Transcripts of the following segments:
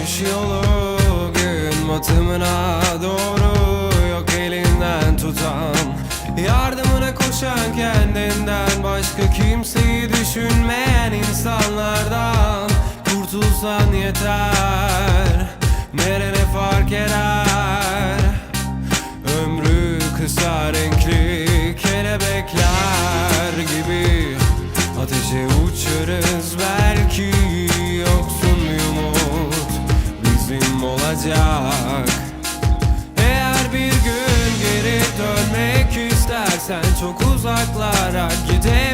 Kurtuluş yolu gün batımına doğru Yok elinden tutan. Yardımına koşan kendinden Başka kimseyi düşünmeyen insanlardan Kurtulsan yeter olacak. Eğer bir gün geri dönmek istersen çok uzaklara gidememesen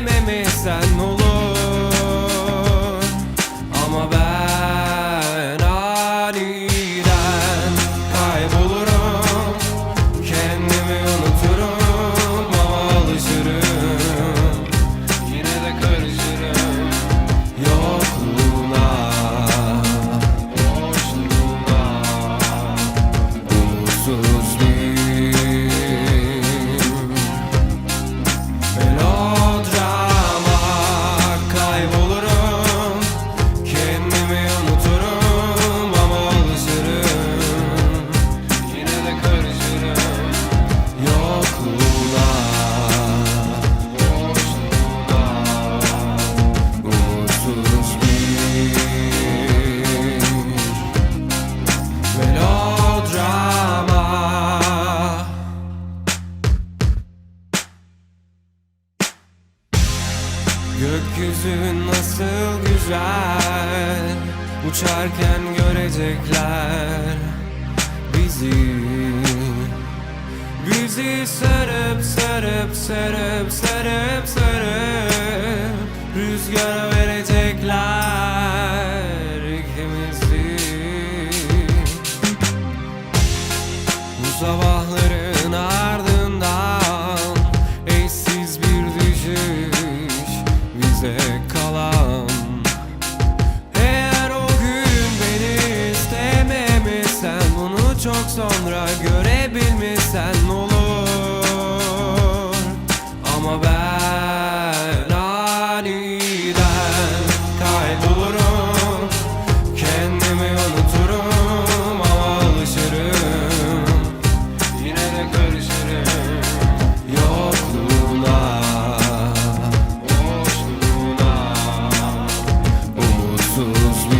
Gökyüzü nasıl güzel? Uçarken görecekler Bizi. Bizi sarıp sarıp sarıp sarıp sarıp Rüzgara verecekler sen olur. Ama ben aniden kaybolurum. Kendimi unuturum ama alışırım. Yine de karışırım. Yokluğuna Boşluğuna Umutsuzluğuna